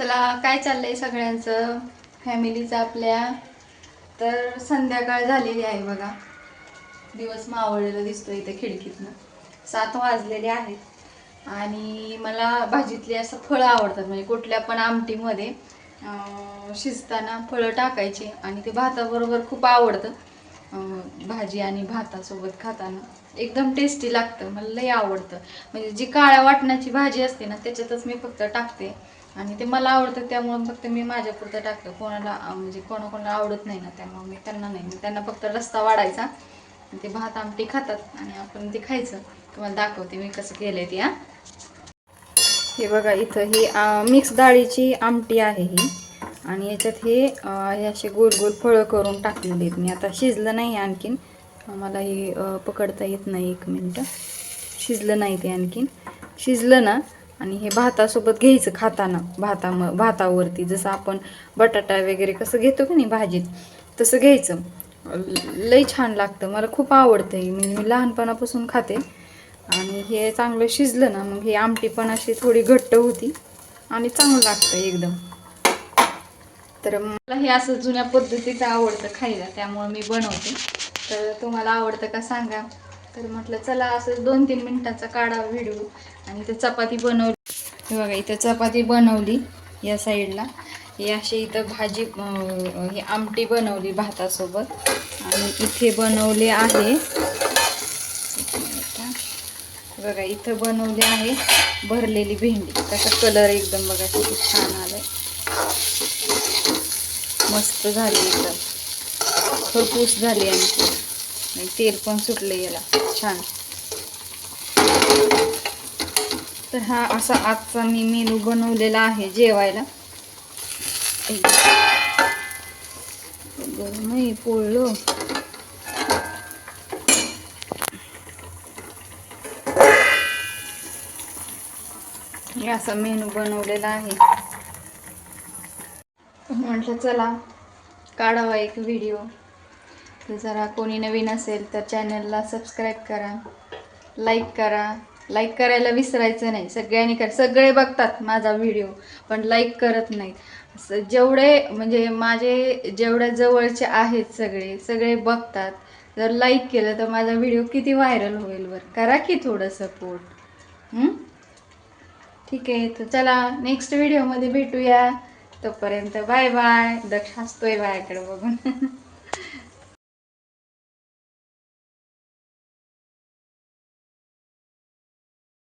चला काय चाललंय सगळ्यांचं? फॅमिलीचं आपल्या. तर संध्याकाळ झालेली आहे बघा. दिवस मावळलेला दिसतो इथे खिडकीतनं. सात वाजलेले आहेत. आणि मला भाजीतली असं फळं आवडतात. म्हणजे कुठल्या पण आमटीमध्ये शिजताना फळं टाकायची आणि ते भाताबरोबर खूप आवडतं. भाजी आणि भातासोबत खाताना एकदम टेस्टी लागतं मला लई आवडतं. म्हणजे जी काळ्या वाटणाची भाजी असते ना त्याच्यातच मी फक्त टाकते. आणि ते मला आवडतं त्यामुळं फक्त मी माझ्यापुरतं टाकतं. कोणाला म्हणजे कोणाकोणाला आवडत नाही ना त्यामुळं मी त्यांना नाही. मी त्यांना फक्त रस्ता वाढायचा. ते भात आमटी खातात आणि आपण ते खायचं. तुम्हाला दाखवते मी कसं केलंय ते हे. बघा इथं ही मिक्स डाळीची आमटी आहे ही. आणि याच्यात हे हे असे गोल गोल फळं करून टाकलेले आहेत. मी आता शिजलं नाही आणखीन. मला हे पकडता येत नाही एक मिनटं. शिजलं नाही ते आणखीन. शिजलं ना आणि हे भातासोबत घ्यायचं खाताना भाता भातावरती. जसं आपण बटाटा वगैरे कसं घेतो की नाही भाजीत तसं घ्यायचं. लई छान लागतं. मला खूप आवडतं हे मी मी लहानपणापासून खाते. आणि हे चांगलं शिजलं ना मग ही आमटी पण अशी थोडी घट्ट होती. आणि चांगलं लागतं एकदम. तर मला हे असं जुन्या पद्धतीचं आवडतं खायला त्यामुळे मी बनवते. तर तुम्हाला आवडतं का सांगा. तर म्हटलं चला असं दोन तीन मिनिटाचा काढा व्हिडिओ आणि ते चपाती बनवली. बघा इथं चपाती बनवली या साईडला. हे अशी इथं भाजी ही आमटी बनवली भातासोबत. आणि इथे बनवले आहे. बघा इथं बनवले आहे भरलेली भेंडी. त्याचा कलर एकदम बघा किती छान आलाय. मस्त झाली एकदम खरपूस झाली आणखी आणि तेल पण सुटलं याला. छान. तर हा असा आजचा मी मेनू बनवलेला आहे जेवायला. नाही पोळलो. असा मेनू बनवलेला आहे. म्हटलं चला काढावा एक व्हिडिओ तर जरा कोणी नवीन असेल तर चॅनलला सबस्क्राईब करा लाईक करा. लाईक करायला विसरायचं नाही. सगळ्यांनी कर सगळे बघतात माझा व्हिडिओ पण लाईक करत नाहीत. जेवढे म्हणजे माझे जेवढ्या जवळचे आहेत सगळे सगळे बघतात. जर लाईक केलं तर माझा व्हिडिओ किती व्हायरल होईल बरं. करा की थोडं सपोर्ट ठीक आहे तर चला नेक्स्ट व्हिडिओमध्ये भेटूया. तोपर्यंत बाय बाय. दक्ष हसतोय बायाकडे बघून.